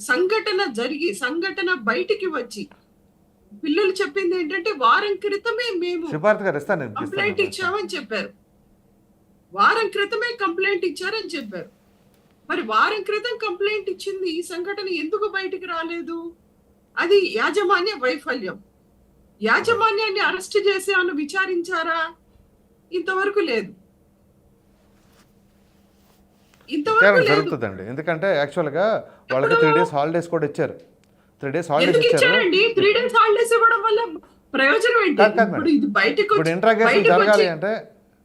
సంఘటన జరిగి సంఘటన బయటికి వచ్చి పిల్లలు చెప్పింది ఏంటంటే వారం క్రితమే మేము కంప్లైంట్. ఇచ్చామని చెప్పారు. వారం క్రితమే కంప్లైంట్ ఇచ్చారని చెప్పారు. మరి వారం క్రితం కంప్లైంట్ ఇచ్చింది ఈ సంఘటన ఎందుకు బయటికి రాలేదు? అది యాజమాన్య వైఫల్యం. యాజమాన్యాన్ని అరెస్ట్ చేసి అని విచారించారా? ఇంతవరకు లేదు. జరుగుతుందండి. ఎందుకంటే యాక్చువల్గా వాళ్ళకి త్రీ డేస్ హాలిడేస్ కూడా ఇచ్చారు. త్రీ డేస్ హాలిడేస్ ఇచ్చారు. ప్రయోజనం ఏంటి? ఇప్పుడు ఇది బయటకు జరగాలి అంటే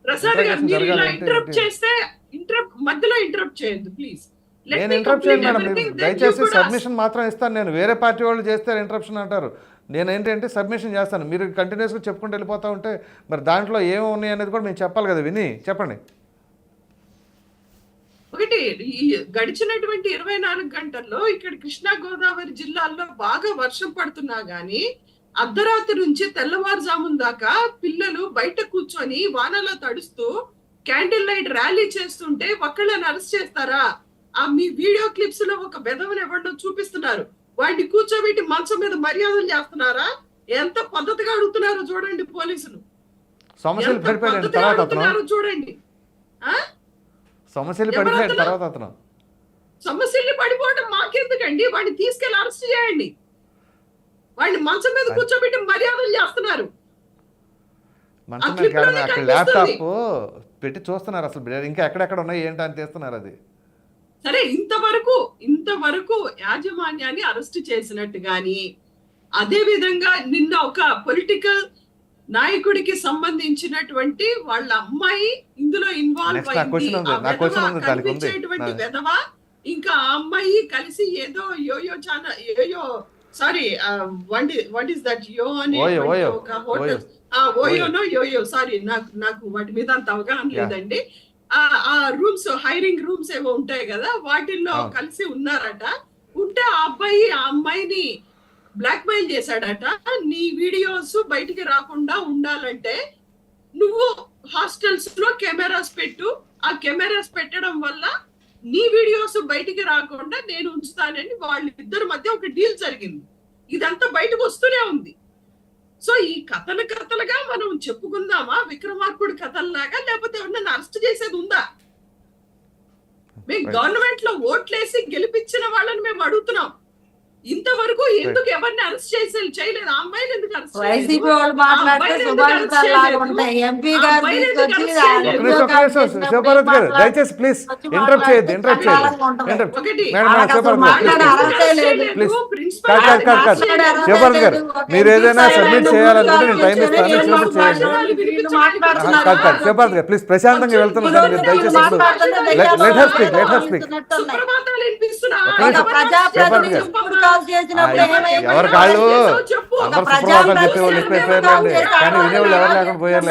ప్రసాద్ గారు interrogation మీరు ఇలా జరగాలి అంటే ఇంటరప్ట్ ఏంటి? చేస్తే ఇంటరప్ట్ మధ్యలో ఇంటరప్ట్ చేయొద్దు ప్లీజ్ నేను ఇంటరప్ట్ చేయను మేడం. దయచేసి సబ్మిషన్ మాత్రం ఇస్తాను. నేను వేరే పార్టీ వాళ్ళు చేస్తే ఇంటరప్షన్ అంటారు. నేను ఏంటంటే సబ్మిషన్ చేస్తాను. మీరు కంటిన్యూస్గా చెప్పుకుంటూ వెళ్ళిపోతూ ఉంటే మరి దాంట్లో ఏమి ఉన్నాయి అనేది కూడా మేము చెప్పాలి కదా విని. చెప్పండి. ఒకటి ఈ గడిచినటువంటి ఇరవై నాలుగు గంటల్లో ఇక్కడ కృష్ణా గోదావరి జిల్లాల్లో బాగా వర్షం పడుతున్నా గానీ అర్ధరాత్రి నుంచి తెల్లవారుజామున దాకా పిల్లలు బయట కూర్చొని వానలో తడుస్తూ క్యాండిల్ లైట్ ర్యాలీ చేస్తుంటే ఒక్కళ్ళని అరెస్ట్ చేస్తారా? ఆ మీ వీడియో క్లిప్స్లో ఒక బెదవని ఎవరినో చూపిస్తున్నారు. వాడిని కూర్చోబెట్టి మంచం మీద మర్యాదలు చేస్తున్నారా? ఎంత పద్ధతిగా అడుగుతున్నారో చూడండి పోలీసులు. చూడండి. ఆ? సమస్యలు పడిపోయాడు? తర్వాత అతను. సమస్యల్ని పడిపోవడం మాకెందుకండి? వాడిని తీసుకెళ్ళి అరెస్ట్ చేయండి. వాడిని మంచం మీద కూర్చోబెట్టి మర్యాదలు చేస్తున్నారు. అక్కడ. ల్యాప్టాప్ పెట్టి చూస్తున్నారు అసలు ఇంకా ఎక్కడెక్కడ ఉన్నాయి ఏంటి అని తీస్తున్నారు అది. సరే ఇంతవరకు ఇంతవరకు యాజమాన్యాన్ని అరెస్ట్ చేసినట్టు గాని అదే విధంగా నిన్న ఒక పొలిటికల్ నాయకుడికి సంబంధించినటువంటి వాళ్ళ అమ్మాయి ఇందులో ఇన్వాల్వ్. కనిపించేటువంటి వెధవ ఇంకా ఆ అమ్మాయి కలిసి ఏదో యోయో చాలా yo-yo sorry what what is that yo అని ఒక హోటల్. ఆ ఓయోనో యోయో సారీ నాకు నాకు వాటి మీద అంత అవగాహన. లేదండి ఆ ఆ రూమ్స్ హైరింగ్ రూమ్స్ ఏవో ఉంటాయి కదా వాటిల్లో. కలిసి ఉన్నారట ఉంటే ఆ అబ్బాయి ఆ అమ్మాయిని బ్లాక్ మెయిల్ చేశాడట నీ వీడియోస్ బయటికి రాకుండా ఉండాలంటే నువ్వు హాస్టల్స్లో కెమెరాస్ పెట్టు. ఆ కెమెరాస్ పెట్టడం వల్ల నీ వీడియోస్ బయటికి రాకుండా నేను ఉంచుతానని వాళ్ళిద్దరి మధ్య ఒక డీల్ జరిగింది. ఇదంతా బయటకు వస్తూనే ఉంది. సో ఈ కథలు కథలుగా మనం చెప్పుకుందామా? విక్రమార్కుడు కథల్లాగా? లేకపోతే ఎవరినైనా అరెస్ట్ చేసేది ఉందా? మేము. గవర్నమెంట్లో ఓట్లేసి అడుగుతున్నాం ఇంతవరకు ఎందుకు ఎవరిని అరెస్ట్ చేసే చేయలేదు? ఆ అమ్మాయిని ఎందుకు అరెస్ట్ వైసీపీ వాళ్ళు మాట్లాడితే సుభాషిత లాగా ఉంటాయి. ఎంపీ గారు గారు దయచేసి ప్లీజ్ ఇంటరప్ట్ చేయొద్దు ఇంటరప్ట్ చేయొద్దు ఒకటి. మీరు ఏదైనా సబ్మిట్ చేయాలనుకుంటే నేను టైం కూర్చొని ఇస్తాను ఏం ఇచ్చినప్పుడు చేయండి మాట్లాడాలి? వీళ్ళు ఆహా, మాట్లాడుతున్నారు. కాదు కాదు శివపార్వతి గారు ప్లీజ్ ప్రశాంతంగా వెళ్తున్నాను దయచేసి. ప్రజాప్రతినిధి చేసినప్పుడు? ఎవరి కాళ్ళు. అందరు చెప్పేవాళ్ళు కానీ వినేవాళ్ళు ఎవరు లేకుండా పోయారు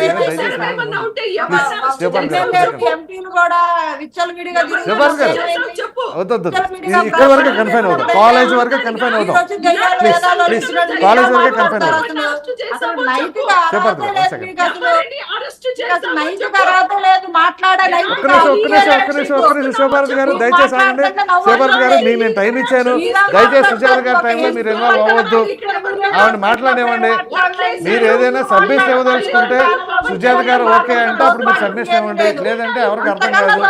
వద్దు ఇక్కడ వరకే కన్ఫైన్ అవుతాం. కాలేజ్ వరకే కన్ఫైన్ అవుతాం. వచ్చినట్టు కాలేజ్ వరకే కన్ఫైన్ నైతిక ఒక్క నిమిషం ఒక్క నిమిషం ఒక్క అర్హత నిమిషం లేదు. ఒక్క నిమిషం శివభారతి గారు దయచేసి ఆగండి శివభారతి గారు నేను టైం ఇచ్చాను. దయచేసి సుజాత గారి టైంలో మీరు ఇన్వాల్వ్ అవ్వద్దు. ఆవిడ మాట్లాడేవ్వండి మీరు ఏదైనా సబ్మిషన్ ఇవ్వదలుచుకుంటే సుజాత గారు ఓకే అంటే అప్పుడు మీరు సబ్మిషన్ ఇవ్వండి. లేదంటే ఎవరికి అర్థం కాదు.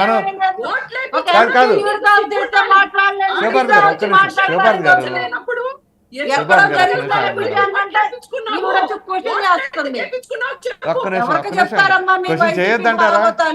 మనం కాదు, కాదు. శివభారతి గారు, ఒక్క నిమిషం. శివభారతి గారు. ఒక్క నిమిషం. ఒక్క నిమిషం క్వశ్చన్ చేయొద్దంటారా?